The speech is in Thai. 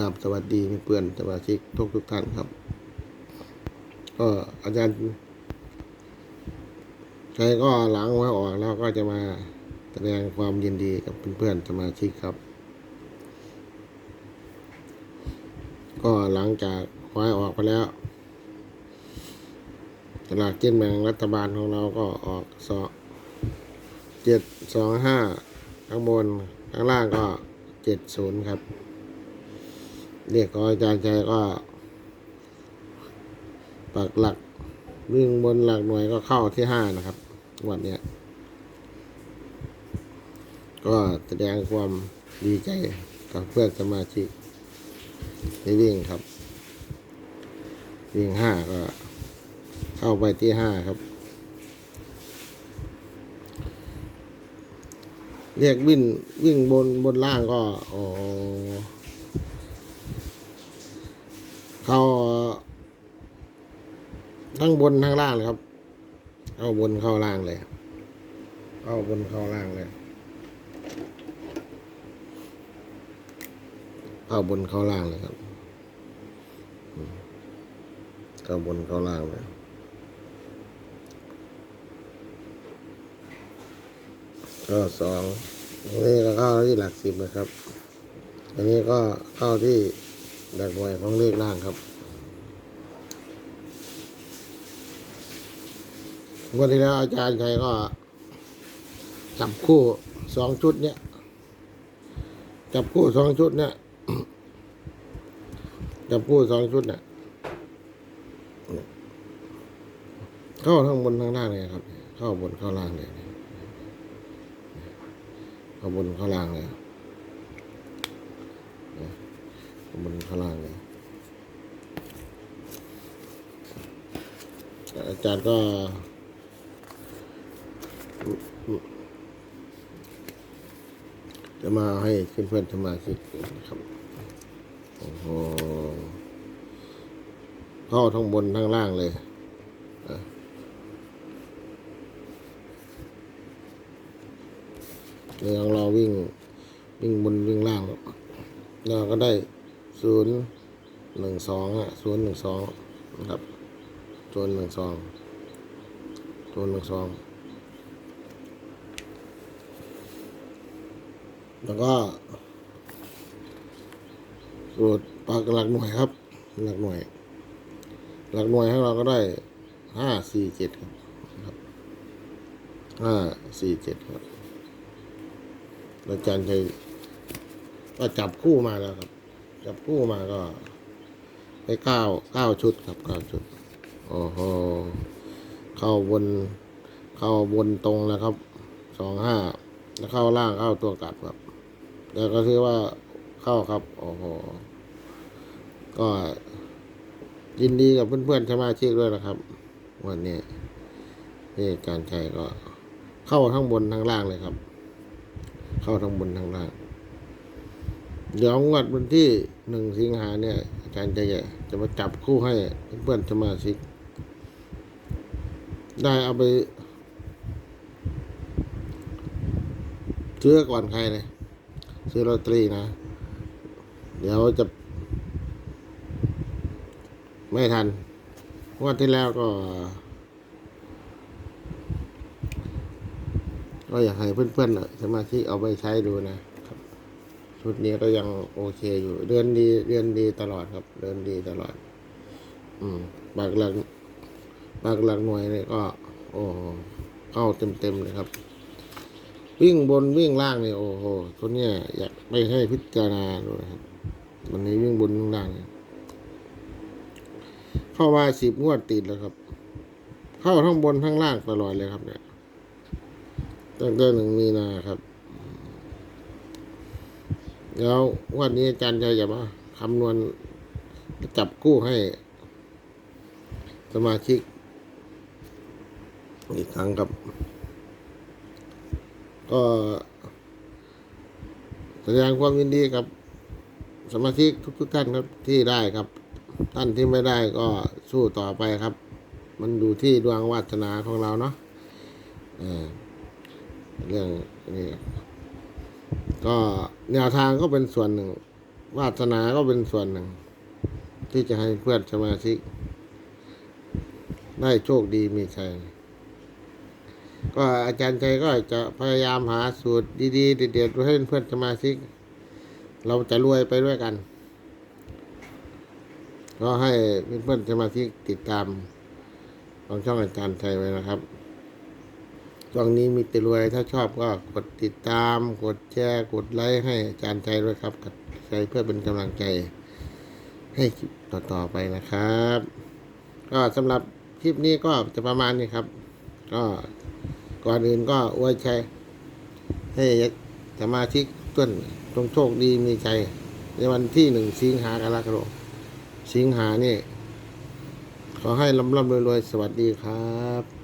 ครับสวัสดีเพื่อนสมาชิกทุกทุกท่านครับ ก็อาจารย์ใครก็หลังมาออกแล้วก็จะมาแสดงความยินดีกับเพื่อนๆสมาชิกครับ ก็หลังจากควายออกไปแล้วตลาดเกินแบ่งรัฐบาลของเราก็ออกสองเจ็ดสองห้าข้างบนข้างล่างก็เจ็ดศูนย์ครับ เรียกของอาจารย์ชัยก็ปักหลักวิ่งบนหลักหน่วยก็เข้าที่ห้านะครับ วันนี้ก็แสดงความดีใจกับเพื่อนสมาชิกที่วิ่งครับ วิ่งห้าก็เข้าไปที่ห้าครับ เรียกวิ่งวิ่งบนบนล่างก็ โอ้ เข้าทั้งบนทั้งล่างเลยครับเข้าบนเข้าล่างเลยเข้าบนเข้าล่างเลยเข้าบนเข้าล่างเลยครับเข้าบนเข้าล่างเลยก็สองอันนี้ก็เข้าที่หลักสิบนะครับ อันนี้ก็เข้าที่ หลักหน่วยของเลขล่างครับวันที่แล้วอาจารย์ชัยก็จับคู่สองชุดเนี้ยจับคู่สองชุดเนี้ยจับคู่สองชุดเนี่ยเข้าทั้งบนทั้งล่างเลยครับ เข้าบนเข้าล่างเลยเข้าบนเข้าล่างเลย ข้างบนข้างล่างเลยอาจารย์ก็จะมาให้เพื่อนๆสมาชิกนะครับ โอ้โหเข้าทั้งบนทั้งล่างเลยเดี๋ยวเราวิ่งวิ่งบนวิ่งล่างเราก็ได้ ศูนย์หนึ่งสองอะศูนย์หนึ่งสองนะครับศูนย์หนึ่งสองศูนย์หนึ่งสองแล้วก็สูตรปากหลักหน่วยครับ หลักหน่วย หลักหน่วยให้เราก็ได้ห้าสี่เจ็ดครับห้าสี่เจ็ดครับอาจารย์ชัยก็จับคู่มาแล้วครับ จับคู่มาก็ได้เก้าเก้าชุดครับเก้าชุดโอ้โหเข้าบน เข้าบนตรงแล้วครับสองห้าแล้วเข้าล่างเข้าตัวกลับครับ แล้วก็ถือว่าเข้าครับโอ้โหก็ยินดีกับเพื่อนๆสมาชิกด้วยนะครับ วันนี้นี่อารย์ชัยก็ เข้าทั้งบนทั้งล่างเลยครับ เข้าทั้งบนทั้งล่าง เดี๋ยวงวดวันที่หนึ่งสิงหาเนี่ยอาจารย์ใจใหญ่จะมาจับคู่ให้เพื่อนสมาชิก ได้เอาไปซื้อก่อนใครเลยซื้อลอตเตอรี่นะ เดี๋ยวจะ ไม่ทันงวดที่แล้วก็ ก็อยากให้เพื่อนๆสมาชิกเอาไปใช้ดูนะ ชุดนี้ก็ยังโอเคอยู่เดินดีเดินดีตลอดครับเดินดีตลอด อืมบากหลักบากหลักหน่วยเนี่ยก็ โอ้โเข้าเต็มๆเลยครับ วิ่งบนวิ่งล่างเนี่ยโอ้โหคนเนี้ยอยากไม่ให้พิจารณาดูนะครับวันนี้วิ่งบนวิ่งล่างเนี่ยเข้ามาสิบงวดติดแล้วครับ เข้าทั้งบนทั้งล่างตลอดเลยครับเนี่ยตั้งแต่หนึ่งมีนาครับ แล้ววันนี้อาจารย์ชัยจะมาคำนวณจับกู้ให้ สมาชิก อีกครั้งครับ ก็แสดงความยินดีกับ สมาชิกทุกๆท่านครับที่ได้ครับ ท่านที่ไม่ได้ก็สู้ต่อไปครับ มันอยู่ที่ดวงวาสนาของเราเนาะเออเรื่องนี้ ก็แนวทางก็เป็นส่วนหนึ่ง วาสนาก็เป็นส่วนหนึ่ง ที่จะให้เพื่อนสมาชิก ได้โชคดีมีชัยก็อาจารย์ใจก็จะพยายามหาสูตรดีๆ เด็ดๆให้เพื่อนสมาชิก เราจะรวยไปด้วยกัน ก็ให้เพื่อนสมาชิกติดตามของช่องอาจารย์ชัยไว้นะครับ ช่วงนี้มีแต่รวยถ้าชอบก็กดติดตาม กดแชร์ กดไลค์ให้อาจารย์ชัยด้วยครับกดใจเพื่อเป็นกำลังใจ ให้คลิปต่อๆไปนะครับ ก็สำหรับคลิปนี้ก็จะประมาณนี้ครับ ก็ก่อนอื่นก็อวยชัยให้สมาชิกต้นจงโชคดีมีชัยในวันที่หนึ่งสิงหากรกฎาคมสิงหานี่ ขอให้ลำลำรวยสวัสดีครับ